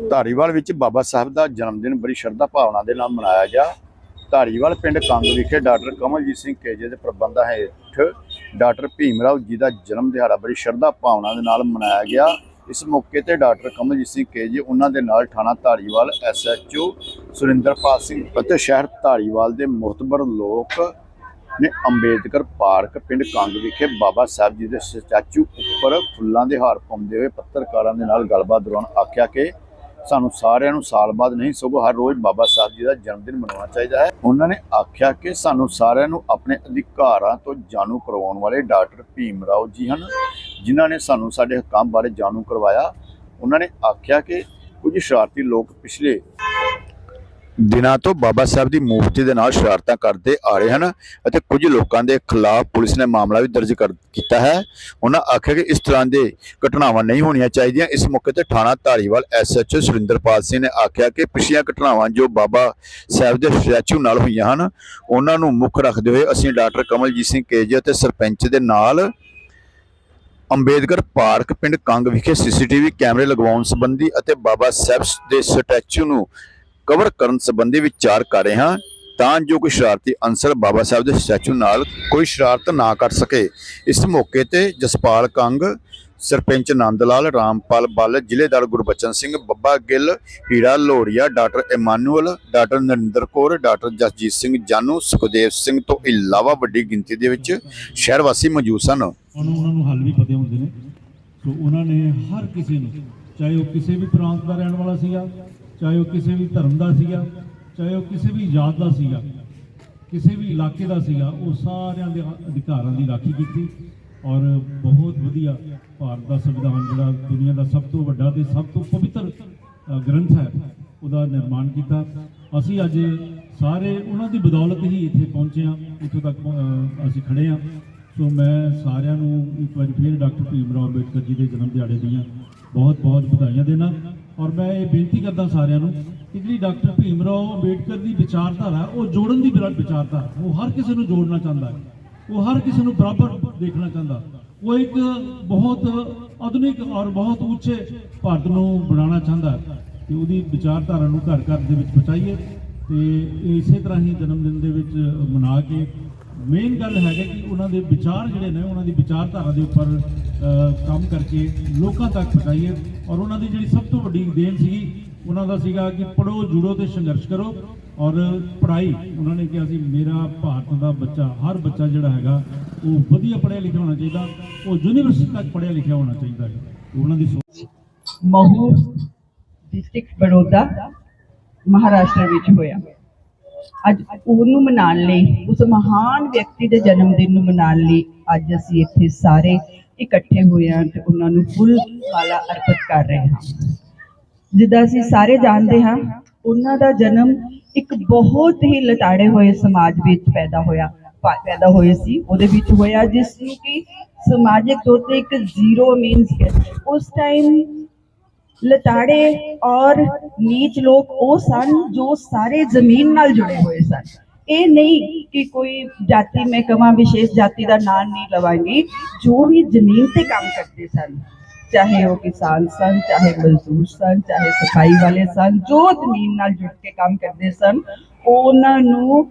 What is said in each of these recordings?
ਧਾਰੀਵਾਲ ਵਿੱਚ ਬਾਬਾ ਸਾਹਿਬ ਦਾ ਜਨਮ ਦਿਨ ਬੜੀ ਸ਼ਰਧਾ ਭਾਵਨਾ ਦੇ ਨਾਲ ਮਨਾਇਆ ਗਿਆ। ਧਾਰੀਵਾਲ ਪਿੰਡ ਕੰਗ ਵਿਖੇ ਡਾਕਟਰ ਕਮਲਜੀਤ ਸਿੰਘ ਕੇਜੇ ਦੇ ਪ੍ਰਬੰਧਾਂ ਹੇਠ ਡਾਕਟਰ ਭੀਮ ਰਾਓ ਜੀ ਦਾ ਜਨਮ ਦਿਹਾੜਾ ਬੜੀ ਸ਼ਰਧਾ ਭਾਵਨਾ ਦੇ ਨਾਲ ਮਨਾਇਆ ਗਿਆ। ਇਸ ਮੌਕੇ ਤੇ ਡਾਕਟਰ ਕਮਲਜੀਤ ਸਿੰਘ ਕੇਜੇ, ਉਹਨਾਂ ਦੇ ਨਾਲ ਥਾਣਾ ਧਾਰੀਵਾਲ ਐਸਐਚਓ ਸੁਰਿੰਦਰਪਾਲ ਸਿੰਘ ਅਤੇ ਸ਼ਹਿਰ ਧਾਰੀਵਾਲ ਦੇ ਮੁਹਤਬਰ ਲੋਕ ਨੇ ਅੰਬੇਦਕਰ ਪਾਰਕ ਪਿੰਡ ਕੰਗ ਵਿਖੇ ਬਾਬਾ ਸਾਹਿਬ ਜੀ ਦੇ ਸਟੈਚੂ ਉੱਪਰ ਫੁੱਲਾਂ ਦੇ ਹਾਰ ਪਾਉਂਦੇ ਹੋਏ ਪੱਤਰਕਾਰਾਂ ਦੇ ਨਾਲ ਗੱਲਬਾਤ ਦੌਰਾਨ ਆਖਿਆ ਕਿ ਸਾਨੂੰ ਸਾਰਿਆਂ ਨੂੰ ਸਾਲ ਬਾਅਦ ਨਹੀਂ, ਸਗੋਂ ਹਰ ਰੋਜ਼ ਬਾਬਾ ਸਾਹਿਬ ਜੀ ਦਾ ਜਨਮ ਦਿਨ ਮਨਾਉਣਾ ਚਾਹੀਦਾ ਹੈ। ਉਹਨਾਂ ਨੇ ਆਖਿਆ ਕਿ ਸਾਨੂੰ ਸਾਰਿਆਂ ਨੂੰ ਆਪਣੇ ਅਧਿਕਾਰਾਂ ਤੋਂ ਜਾਣੂ ਕਰਵਾਉਣ ਵਾਲੇ ਡਾਕਟਰ ਭੀਮ ਰਾਓ ਜੀ ਹਨ, ਜਿਨ੍ਹਾਂ ਨੇ ਸਾਨੂੰ ਸਾਡੇ ਹੱਕਾਂ ਬਾਰੇ ਜਾਣੂ ਕਰਵਾਇਆ। ਉਹਨਾਂ ਨੇ ਆਖਿਆ ਕਿ ਕੁਝ ਸ਼ਰਾਰਤੀ ਲੋਕ ਪਿਛਲੇ ਦਿਨਾਂ ਤੋਂ ਬਾਬਾ ਸਾਹਿਬ ਦੀ ਮੂਰਤੀ ਦੇ ਨਾਲ ਸ਼ਰਾਰਤਾਂ ਕਰਦੇ ਆ ਰਹੇ ਹਨ ਅਤੇ ਕੁਝ ਲੋਕਾਂ ਦੇ ਖਿਲਾਫ ਪੁਲਿਸ ਨੇ ਮਾਮਲਾ ਵੀ ਦਰਜ ਕਰ ਕੀਤਾ ਹੈ। ਉਹਨਾਂ ਆਖਿਆ ਕਿ ਇਸ ਤਰ੍ਹਾਂ ਦੇ ਘਟਨਾਵਾਂ ਨਹੀਂ ਹੋਣੀਆਂ ਚਾਹੀਦੀਆਂ। ਇਸ ਮੌਕੇ ਤੇ ਥਾਣਾ ਧਾਰੀਵਾਲ ਐਸਐਚਓ ਸੁਰਿੰਦਰਪਾਲ ਸਿੰਘ ਨੇ ਆਖਿਆ ਕਿ ਪਿਛਲੀਆਂ ਘਟਨਾਵਾਂ ਜੋ ਬਾਬਾ ਸਾਹਿਬ ਦੇ ਸਟੈਚੂ ਨਾਲ ਹੋਈਆਂ ਹਨ, ਉਹਨਾਂ ਨੂੰ ਮੁੱਖ ਰੱਖਦੇ ਹੋਏ ਅਸੀਂ ਡਾਕਟਰ ਕਮਲਜੀਤ ਸਿੰਘ ਕੇਜੇ ਅਤੇ ਸਰਪੰਚ ਦੇ ਨਾਲ ਅੰਬੇਦਕਰ ਪਾਰਕ ਪਿੰਡ ਕੰਗ ਵਿਖੇ ਸੀਸੀਟੀਵੀ ਕੈਮਰੇ ਲਗਵਾਉਣ ਸੰਬੰਧੀ ਅਤੇ ਬਾਬਾ ਸਾਹਿਬ ਦੇ ਸਟੈਚੂ ਨੂੰ ਕਵਰ ਕਰਨ ਸੰਬੰਧੀ ਵਿਚਾਰ ਕਰ ਰਹੇ ਹਾਂ, ਤਾਂ ਜੋ ਕੋਈ ਸ਼ਰਾਰਤੀ ਅੰਸਰ ਬਾਬਾ ਸਾਹਿਬ ਦੇ ਸਟੈਚੂ ਨਾਲ ਕੋਈ ਸ਼ਰਾਰਤ ਨਾ ਕਰ ਸਕੇ। ਇਸ ਮੌਕੇ ਤੇ Jaspal Kang, sarpanch Anand Lal Rampal Ball, ਜ਼ਿਲ੍ਹੇਦਾਰ Gurbachan Singh, Babba Gill, Heera Lodhia doctor Emmanuel, doctor Narinder Kaur, doctor Jasjit Singh Janu, Sukhdev Singh ਤੋਂ ਇਲਾਵਾ ਵੱਡੀ ਗਿਣਤੀ ਦੇ ਵਿੱਚ ਸ਼ਹਿਰ ਵਾਸੀ ਮੌਜੂਦ ਸਨ। ਉਹਨਾਂ ਨੂੰ ਹੱਲ ਵੀ ਪਤਾ ਹੁੰਦੇ ਨੇ। ਸੋ ਉਹਨਾਂ ਨੇ ਹਰ ਕਿਸੇ ਨੂੰ, ਚਾਹੇ ਉਹ ਕਿਸੇ ਵੀ ਪ੍ਰਾਂਤ ਦਾ ਰਹਿਣ ਵਾਲਾ ਸੀਗਾ ਚਾਹੇ ਉਹ ਕਿਸੇ ਵੀ ਧਰਮ ਦਾ ਸੀਗਾ, ਚਾਹੇ ਉਹ ਕਿਸੇ ਵੀ ਜਾਤ ਦਾ ਸੀਗਾ, ਕਿਸੇ ਵੀ ਇਲਾਕੇ ਦਾ ਸੀਗਾ, ਉਹ ਸਾਰਿਆਂ ਦੇ ਅਧਿਕਾਰਾਂ ਦੀ ਰਾਖੀ ਕੀਤੀ ਔਰ ਬਹੁਤ ਵਧੀਆ ਭਾਰਤ ਦਾ ਸੰਵਿਧਾਨ ਜਿਹੜਾ ਦੁਨੀਆ ਦਾ ਸਭ ਤੋਂ ਵੱਡਾ ਤੇ ਸਭ ਤੋਂ ਪਵਿੱਤਰ ਗ੍ਰੰਥ ਹੈ, ਉਹਦਾ ਨਿਰਮਾਣ ਕੀਤਾ। ਅਸੀਂ ਅੱਜ ਸਾਰੇ ਉਹਨਾਂ ਦੀ ਬਦੌਲਤ ਹੀ ਇੱਥੇ ਪਹੁੰਚੇ ਹਾਂ, ਇੱਥੋਂ ਤੱਕ ਅਸੀਂ ਖੜੇ ਹਾਂ। ਸੋ ਮੈਂ ਸਾਰਿਆਂ ਨੂੰ ਇੱਕ ਵਾਰ ਫਿਰ ਡਾਕਟਰ ਭੀਮ ਰਾਓ ਅੰਬੇਡਕਰ ਜੀ ਦੇ ਜਨਮ ਦਿਹਾੜੇ ਦੀਆਂ ਬਹੁਤ ਬਹੁਤ ਵਧਾਈਆਂ ਦੇਣਾ। ਔਰ ਮੈਂ ਇਹ ਬੇਨਤੀ ਕਰਦਾ ਸਾਰਿਆਂ ਨੂੰ ਕਿ ਜਿਹੜੀ ਡਾਕਟਰ ਭੀਮ ਰਾਓ ਅੰਬੇਡਕਰ ਦੀ ਵਿਚਾਰਧਾਰਾ, ਉਹ ਜੋੜਨ ਦੀ ਵਿਰਾ- ਵਿਚਾਰਧਾਰਾ, ਉਹ ਹਰ ਕਿਸੇ ਨੂੰ ਜੋੜਨਾ ਚਾਹੁੰਦਾ ਹੈ। ਉਹ ਹਰ ਕਿਸੇ ਨੂੰ ਬਰਾਬਰ ਦੇਖਣਾ ਚਾਹੁੰਦਾ। ਉਹ ਇੱਕ ਬਹੁਤ ਆਧੁਨਿਕ ਔਰ ਬਹੁਤ ਉੱਚੇ ਭਾਰਤ ਨੂੰ ਬਣਾਉਣਾ ਚਾਹੁੰਦਾ ਹੈ ਤੇ ਉਹਦੀ ਵਿਚਾਰਧਾਰਾ ਨੂੰ ਘਰ ਘਰ ਦੇ ਵਿੱਚ ਪਹੁੰਚਾਈਏ ਤੇ ਇਸੇ ਤਰ੍ਹਾਂ ਹੀ ਜਨਮ ਦਿਨ ਦੇ ਵਿੱਚ ਮਨਾ ਕੇ ਮੇਨ ਗੱਲ ਹੈਗਾ ਕਿ ਉਹਨਾਂ ਦੇ ਵਿਚਾਰ ਜਿਹੜੇ ਨੇ, ਉਹਨਾਂ ਦੀ ਵਿਚਾਰਧਾਰਾ ਦੇ ਉੱਪਰ ਕੰਮ ਕਰਕੇ ਲੋਕਾਂ ਤੱਕ ਪਹੁੰਚਾਈਏ। ਔਰ ਉਹਨਾਂ ਦੀ ਜਿਹੜੀ ਸਭ ਤੋਂ ਵੱਡੀ ਦੇਣ ਸੀਗੀ, ਉਹਨਾਂ ਦਾ ਸੀਗਾ ਕਿ ਪੜੋ ਜੁੜੋ ਤੇ ਸੰਘਰਸ਼ ਕਰੋ। ਔਰ ਪੜ੍ਹਾਈ, ਉਹਨਾਂ ਨੇ ਕਿਹਾ ਸੀ, ਮੇਰਾ ਭਾਰਤ ਦਾ ਬੱਚਾ, ਹਰ ਬੱਚਾ ਜਿਹੜਾ ਹੈਗਾ, ਉਹ ਵਧੀਆ ਪੜ੍ਹਿਆ ਲਿਖਿਆ ਹੋਣਾ ਚਾਹੀਦਾ। ਉਹ ਯੂਨੀਵਰਸਿਟੀ ਤੱਕ ਪੜ੍ਹਿਆ ਲਿਖਿਆ ਹੋਣਾ ਚਾਹੀਦਾ ਹੈ। ਉਹਨਾਂ ਦੀ ਸੋਚ ਮਹੂ ਡਿਸਟ੍ਰਿਕਟ ਬੜੌਦਾ, ਮਹਾਰਾਸ਼ਟਰ ਵਿੱਚ ਹੋਇਆ। ਅੱਜ ਉਹਨੂੰ ਮਨਾਉਣ ਲਈ, ਉਸ ਮਹਾਨ ਵਿਅਕਤੀ ਦੇ ਜਨਮ ਦਿਨ ਨੂੰ ਮਨਾਉਣ ਲਈ ਅੱਜ ਅਸੀਂ ਇੱਥੇ ਸਾਰੇ ਇਕੱਠੇ ਹੋਏ ਹਾਂ ਤੇ ਉਹਨਾਂ ਨੂੰ ਫੁੱਲ ਮਾਲਾ ਅਰਪਿਤ ਕਰ ਰਹੇ ਹਾਂ। ਜਿੱਦਾਂ ਅਸੀਂ ਸਾਰੇ ਜਾਣਦੇ ਹਾਂ, ਉਹਨਾਂ ਦਾ ਜਨਮ ਇੱਕ ਬਹੁਤ ਹੀ ਲਤਾੜੇ ਹੋਏ ਸਮਾਜ ਵਿੱਚ ਪੈਦਾ ਹੋਇਆ ਪੈਦਾ ਹੋਏ ਸੀ। ਉਹਦੇ ਵਿੱਚ ਹੋਇਆ ਜਿਸ ਨੂੰ ਕਿ ਸਮਾਜਿਕ ਤੌਰ ਤੇ ਇੱਕ ਜ਼ੀਰੋ ਮੀਨਸ ਉਸ ਟਾਈਮ ਲਤਾੜੇ ਔਰ ਨੀਚ ਲੋਕ ਉਹ ਸਨ ਜੋ ਸਾਰੇ ਜ਼ਮੀਨ ਨਾਲ ਜੁੜੇ ਹੋਏ ਸਨ। ਇਹ ਨਹੀਂ ਕਿ ਕੋਈ ਜਾਤੀ ਮੈਂ ਕਵਾਂ ਵਿਸ਼ੇਸ਼ ਜਾਤੀ ਦਾ ਨਾਮ ਨਹੀਂ ਲਵਾਂਗੀ, ਜੋ ਵੀ ਜ਼ਮੀਨ ਤੇ ਕੰਮ ਕਰਦੇ ਸਨ, ਚਾਹੇ ਉਹ ਕਿਸਾਨ ਸਨ, ਚਾਹੇ ਮਜ਼ਦੂਰ ਸਨ, ਚਾਹੇ ਸਫ਼ਾਈ ਵਾਲੇ ਸਨ, ਜੋ ਜ਼ਮੀਨ ਨਾਲ ਜੁੜ ਕੇ ਕੰਮ ਕਰਦੇ ਸਨ, ਉਹਨਾਂ ਨੂੰ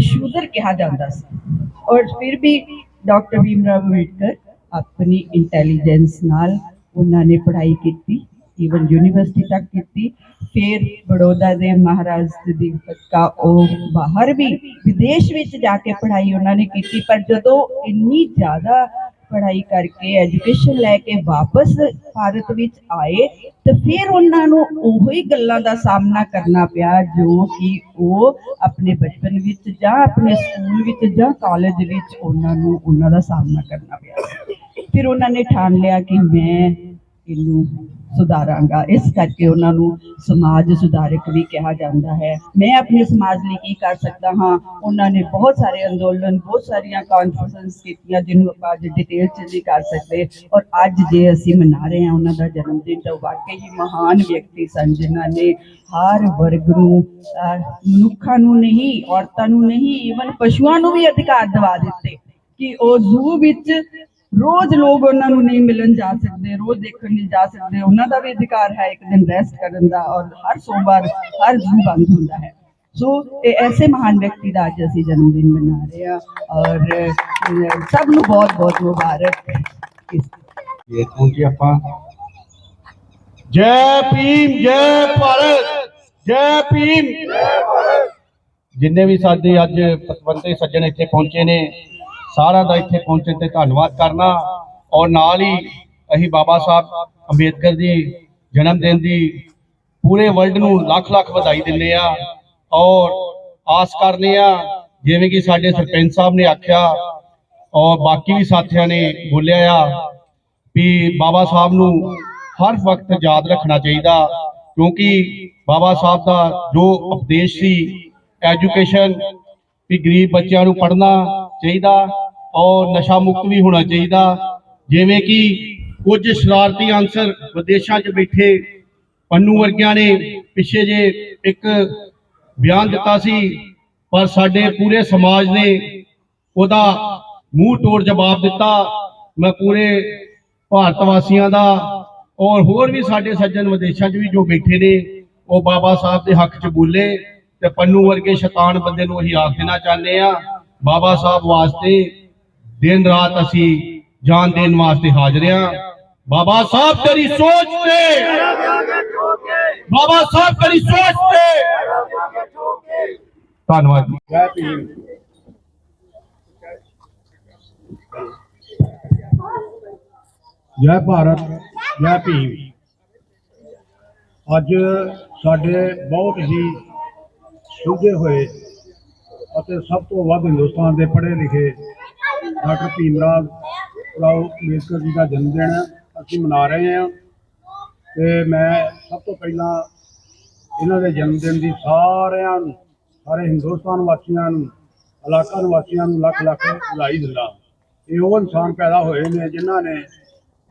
ਸ਼ੂਦਰ ਕਿਹਾ ਜਾਂਦਾ ਸੀ। ਔਰ ਫਿਰ ਵੀ ਡਾਕਟਰ ਭੀਮਰਾਵ ਅੰਬੇਡਕਰ ਆਪਣੀ ਇੰਟੈਲੀਜੈਂਸ ਨਾਲ ਉਹਨਾਂ ਨੇ ਪੜ੍ਹਾਈ ਕੀਤੀ। ਈਵਨ ਯੂਨੀਵਰਸਿਟੀ ਤੱਕ ਕੀਤੀ, ਫਿਰ ਬੜੌਦਾ ਦੇ ਮਹਾਰਾਜ ਦੀ ਕਾ ਉਹ ਬਾਹਰ ਵੀ ਵਿਦੇਸ਼ ਵਿੱਚ ਜਾ ਕੇ ਪੜ੍ਹਾਈ ਉਹਨਾਂ ਨੇ ਕੀਤੀ, ਪਰ ਜਦੋਂ ਇੰਨੀ ਜ਼ਿਆਦਾ ਪੜ੍ਹਾਈ ਕਰਕੇ ਐਜੂਕੇਸ਼ਨ ਲੈ ਕੇ ਵਾਪਸ ਭਾਰਤ ਵਿੱਚ ਆਏ, ਤੇ ਫਿਰ ਉਹਨਾਂ ਨੂੰ ਉਹੀ ਗੱਲਾਂ ਦਾ ਸਾਹਮਣਾ ਕਰਨਾ ਪਿਆ, ਜੋ ਕਿ ਉਹ ਆਪਣੇ ਬਚਪਨ ਵਿੱਚ ਜਾਂ ਆਪਣੇ ਸਕੂਲ ਵਿੱਚ ਜਾਂ ਕਾਲਜ ਵਿੱਚ ਉਹਨਾਂ ਨੂੰ ਉਹਨਾਂ ਦਾ ਸਾਹਮਣਾ ਕਰਨਾ ਪਿਆ। ਫਿਰ ਉਹਨਾਂ ਨੇ ਠਾਣ ਲਿਆ ਕਿ ਮੈਂ ਇਹਨੂੰ ਸੁਧਾਰਾਂਗਾ। ਇਸ ਕਰਕੇ ਉਹਨਾਂ ਨੂੰ ਸਮਾਜ ਸੁਧਾਰਕ ਵੀ ਕਿਹਾ ਜਾਂਦਾ ਹੈ। ਮੈਂ ਆਪਣੇ ਸਮਾਜ ਲਈ ਕੀ ਕਰ ਸਕਦਾ ਹਾਂ? ਉਹਨਾਂ ਨੇ ਬਹੁਤ ਸਾਰੇ ਅੰਦੋਲਨ, ਬਹੁਤ ਸਾਰੀਆਂ ਕਾਨਫਰੰਸ ਕੀਤੀਆਂ ਜਿਹਨੂੰ ਆਪਾਂ ਅੱਜ ਡਿਟੇਲ ਚ ਨਹੀਂ ਕਰ ਸਕਦੇ। ਔਰ ਅੱਜ ਜੇ ਅਸੀਂ ਮਨਾ ਰਹੇ ਹਾਂ ਉਹਨਾਂ ਦਾ ਜਨਮ ਦਿਨ ਤਾਂ ਵਾਕਈ ਹੀ ਮਹਾਨ ਵਿਅਕਤੀ ਸਨ ਜਿਨ੍ਹਾਂ ਨੇ ਹਰ ਵਰਗ ਨੂੰ ਮਨੁੱਖਾਂ ਨੂੰ ਨਹੀਂ, ਔਰਤਾਂ ਨੂੰ ਨਹੀਂ ਈਵਨ ਪਸ਼ੂਆਂ ਨੂੰ ਵੀ ਅਧਿਕਾਰ ਦਿਵਾ ਦਿੱਤੇ ਕਿ ਉਹ ਜ਼ੂ ਵਿੱਚ ਰੋਜ਼ ਲੋਕ ਉਹਨਾਂ ਨੂੰ ਨਹੀਂ ਮਿਲਣ ਜਾ ਸਕਦੇ, ਰੋਜ਼ ਦੇਖਣ ਨਹੀਂ ਜਾ ਸਕਦੇ। ਉਹਨਾਂ ਦਾ ਵੀ ਅਧਿਕਾਰ ਹੈ ਇੱਕ ਦਿਨ ਰੈਸਟ ਕਰਨ ਦਾ ਔਰ ਹਰ ਸੋਮਵਾਰ, ਹਰ ਜੂ ਬੰਦ ਹੁੰਦਾ ਹੈ। ਸੋ ਇਹ ਐਸੇ ਮਹਾਨ ਵਿਅਕਤੀ ਦਾ ਅੱਜ ਅਸੀਂ ਜਨਮ ਦਿਨ ਮਨਾ ਰਹੇ ਹਾਂ ਔਰ ਸਭ ਨੂੰ ਬਹੁਤ ਬਹੁਤ ਮੁਬਾਰਕ ਇਹ ਤੋਂ ਆਪਾਂ? ਜੈ ਭੀਮ, ਜੈ ਭਾਰਤ, ਜੈ ਭੀਮ। ਜਿੰਨੇ ਵੀ ਸਾਡੇ ਅੱਜ ਪਤਵੰਤੇ ਸੱਜਣ ਇੱਥੇ ਪਹੁੰਚੇ ਨੇ ਸਾਰਿਆਂ ਦਾ ਇੱਥੇ ਪਹੁੰਚਣ ਤੇ ਧੰਨਵਾਦ ਕਰਨਾ ਔਰ ਨਾਲ ਹੀ ਅਸੀਂ ਬਾਬਾ ਸਾਹਿਬ ਅੰਬੇਦਕਰ ਦੀ ਜਨਮ ਦਿਨ ਦੀ ਪੂਰੇ ਵਰਲਡ ਨੂੰ ਲੱਖ ਲੱਖ ਵਧਾਈ ਦਿੰਦੇ ਆ ਔਰ ਆਸ ਕਰਨੇ ਆ, ਜਿਵੇਂ ਕਿ ਸਾਡੇ ਸਰਪੰਚ ਸਾਹਿਬ ਨੇ ਆਖਿਆ ਔਰ ਬਾਕੀ ਵੀ ਸਾਥੀਆਂ ਨੇ ਬੋਲਿਆ ਆ ਵੀ ਬਾਬਾ ਸਾਹਿਬ ਨੂੰ ਹਰ ਵਕਤ ਯਾਦ ਰੱਖਣਾ ਚਾਹੀਦਾ, ਕਿਉਂਕਿ ਬਾਬਾ ਸਾਹਿਬ ਦਾ ਜੋ ਉਪਦੇਸ਼ ਸੀ ਐਜੂਕੇਸ਼ਨ ਵੀ ਗਰੀਬ ਬੱਚਿਆਂ ਨੂੰ ਪੜ੍ਹਨਾ ਚਾਹੀਦਾ ਔਰ ਨਸ਼ਾ ਮੁਕਤ ਵੀ ਹੋਣਾ ਚਾਹੀਦਾ। ਜਿਵੇਂ ਕਿ ਕੁਝ ਸ਼ਰਾਰਤੀ ਅਨਸਰ ਵਿਦੇਸ਼ਾਂ 'ਚ ਬੈਠੇ ਪੰਨੂ ਵਰਗਿਆਂ ਨੇ ਪਿੱਛੇ ਜੇ ਇੱਕ ਬਿਆਨ ਦਿੱਤਾ ਸੀ, ਪਰ ਸਾਡੇ ਪੂਰੇ ਸਮਾਜ ਨੇ ਉਹਦਾ ਮੂੰਹ ਤੋੜ ਜਵਾਬ ਦਿੱਤਾ। ਮੈਂ ਪੂਰੇ ਭਾਰਤ ਵਾਸੀਆਂ ਦਾ ਔਰ ਹੋਰ ਵੀ ਸਾਡੇ ਸੱਜਣ ਵਿਦੇਸ਼ਾਂ 'ਚ ਵੀ ਜੋ ਬੈਠੇ ਨੇ, ਉਹ ਬਾਬਾ ਸਾਹਿਬ ਦੇ ਹੱਕ 'ਚ ਬੋਲੇ। ਤੇ ਪੰਨੂ ਵਰਗੇ ਸ਼ੈਤਾਨ ਬੰਦੇ ਨੂੰ ਅਸੀਂ ਆਖ ਦੇਣਾ ਚਾਹੁੰਦੇ ਆ ਬਾਬਾ ਸਾਹਿਬ ਵਾਸਤੇ ਦਿਨ ਰਾਤ ਅਸੀਂ ਜਾਨ ਦੇਣ ਵਾਸਤੇ ਹਾਜ਼ਰ ਆ ਬਾਬਾ ਸਾਹਿਬ ਤੇਰੀ ਸੋਚ ਤੇ। ਬਾਬਾ ਸਾਹਿਬ ਤੇਰੀ ਸੋਚ ਤੇ। ਧੰਨਵਾਦ ਜੀ। ਜੈ ਭਾਰਤ, ਜੈ ਭੀਮ। ਅੱਜ ਸਾਡੇ ਬਹੁਤ ਹੀ ਸੁਝੇ ਹੋਏ ਅਤੇ ਸਭ ਤੋਂ ਵੱਧ ਹਿੰਦੁਸਤਾਨ ਦੇ ਪੜ੍ਹੇ ਲਿਖੇ ਡਾਕਟਰ ਭੀਮ ਰਾਵ ਰਾਓ ਅੰਬੇਦਕਰ ਜੀ ਦਾ ਜਨਮ ਦਿਨ ਅਸੀਂ ਮਨਾ ਰਹੇ ਹਾਂ। ਤੇ ਮੈਂ ਸਭ ਤੋਂ ਪਹਿਲਾਂ ਇਹਨਾਂ ਦੇ ਜਨਮ ਦਿਨ ਦੀ ਸਾਰਿਆਂ ਨੂੰ, ਸਾਰੇ ਹਿੰਦੁਸਤਾਨ ਵਾਸੀਆਂ ਨੂੰ, ਇਲਾਕਾ ਨਿਵਾਸੀਆਂ ਨੂੰ ਲੱਖ ਲੱਖ ਵਧਾਈ ਦਿੰਦਾ। ਇਹ ਉਹ ਇਨਸਾਨ ਪੈਦਾ ਹੋਏ ਨੇ ਜਿਨ੍ਹਾਂ ਨੇ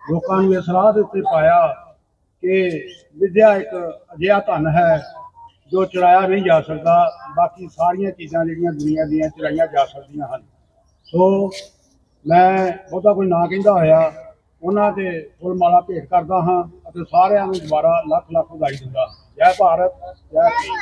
ਲੋਕਾਂ ਨੂੰ ਇਹ ਸਲਾਹ ਦੇ ਉੱਤੇ ਪਾਇਆ ਕਿ ਵਿਦਿਆ ਇੱਕ ਅਜਿਹਾ ਧਨ ਹੈ ਜੋ ਚੁਰਾਇਆ ਨਹੀਂ ਜਾ ਸਕਦਾ, ਬਾਕੀ ਸਾਰੀਆਂ ਚੀਜ਼ਾਂ ਜਿਹੜੀਆਂ ਦੁਨੀਆ ਦੀਆਂ ਚੁਰਾਈਆਂ ਜਾ ਸਕਦੀਆਂ ਹਨ। ਸੋ ਮੈਂ ਬਹੁਤਾ ਕੋਈ ਨਾ ਕਹਿੰਦਾ ਹੋਇਆ, ਉਹਨਾਂ ਦੇ ਫੁੱਲ ਮਾਲਾ ਭੇਟ ਕਰਦਾ ਹਾਂ ਅਤੇ ਸਾਰਿਆਂ ਨੂੰ ਦੁਬਾਰਾ ਲੱਖ ਲੱਖ ਵਧਾਈ ਦਿੰਦਾ ਜੈ ਭਾਰਤ, ਜੈ ਭੀਮ।